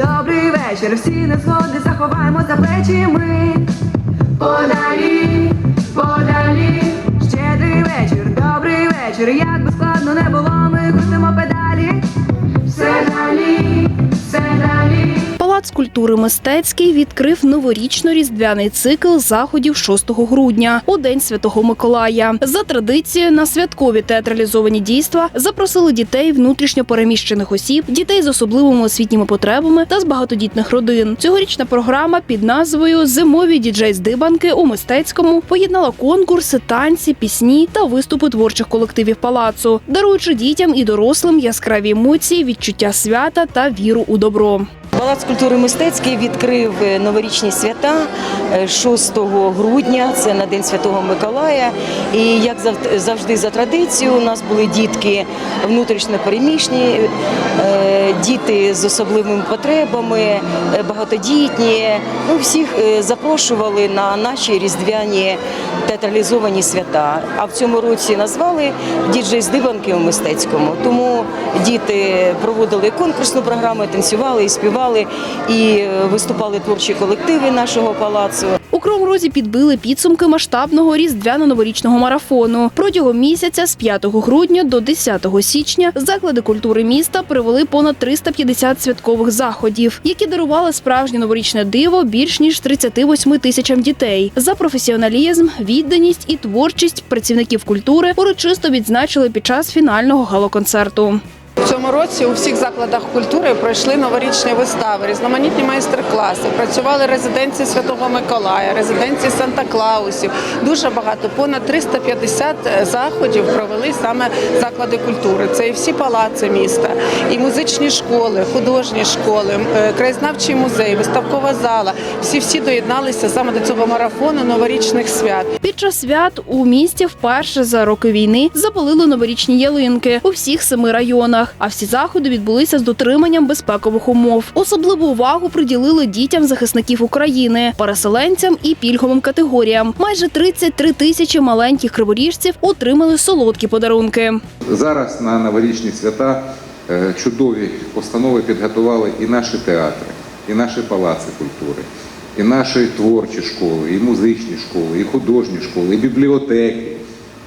добрий вечір. Всі незгоди заховаємо за плечі ми. Подалі, подалі, щедрий вечір, добрий вечір. Як би складно не було, Культури мистецький відкрив новорічно-різдвяний цикл заходів 6 грудня у день Святого Миколая. За традицією на святкові театралізовані дійства запросили дітей внутрішньо переміщених осіб, дітей з особливими освітніми потребами та з багатодітних родин. Цьогорічна програма під назвою Зимові діджей-здибанки у мистецькому поєднала конкурси, танці, пісні та виступи творчих колективів палацу, даруючи дітям і дорослим яскраві емоції, відчуття свята та віру у добро. Палац культури мистецький відкрив е, новорічні свята е, 6 грудня. Це на День Святого Миколая. І як завжди за традицією, у нас були дітки внутрішньо переміщені, е, діти з особливими потребами, е, багатодітні. Ну, всіх е, запрошували на наші різдвяні театралізовані свята. А в цьому році назвали діджей здибанки у мистецькому. Тому діти проводили конкурсну програму, танцювали і співали, і е, виступали творчі колективи нашого палацу. У Кривому Розі підбили підсумки масштабного різдвяно-новорічного марафону. Протягом місяця з 5 грудня до 10 січня заклади культури міста провели понад 350 святкових заходів, які дарували справжнє новорічне диво більш ніж 38 тисячам дітей. За професіоналізм, відданість і творчість працівників культури урочисто відзначили під час фінального галоконцерту. В цьому році у всіх закладах культури пройшли новорічні вистави, різноманітні майстер-класи. Працювали резиденції Святого Миколая, резиденції Санта-Клаусів. Дуже багато, понад 350 заходів провели саме заклади культури. Це і всі палаци міста, і музичні школи, художні школи, е, краєзнавчий музей, виставкова зала. Всі всі доєдналися саме до цього марафону новорічних свят. Під час свят у місті вперше за роки війни запалили новорічні ялинки у всіх семи районах. А всі заходи відбулися з дотриманням безпекових умов. Особливу увагу приділили дітям захисників України, переселенцям і пільговим категоріям. Майже 33 тисячі маленьких криворіжців отримали солодкі подарунки. Зараз на новорічні свята е, чудові постанови підготували і наші театри, і наші палаци культури, і наші творчі школи, і музичні школи, і художні школи, і бібліотеки,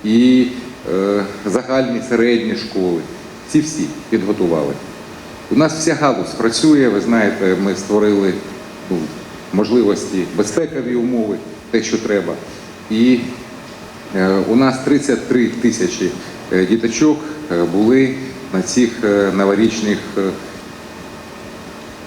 і е, загальні середні школи. Ці всі підготували. У нас вся галузь працює. Ви знаєте, ми створили ну, можливості, безпекові умови, те, що треба. І Е, У нас 33 тисячі е, діточок е, були на цих е, новорічних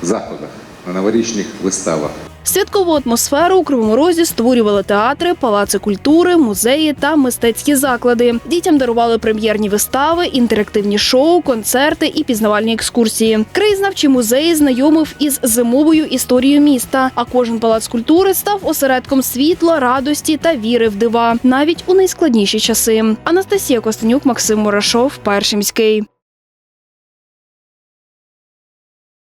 заходах, на новорічних виставах. Святкову атмосферу у Кривому Розі створювали театри, палаци культури, музеї та мистецькі заклади. Дітям дарували прем'єрні вистави, інтерактивні шоу, концерти і пізнавальні екскурсії. Краєзнавчий музей знайомив із зимовою історією міста. А кожен палац культури став осередком світла, радості та віри в дива, навіть у найскладніші часи. Анастасія Костенюк, Максим Мурашов, Перший міський.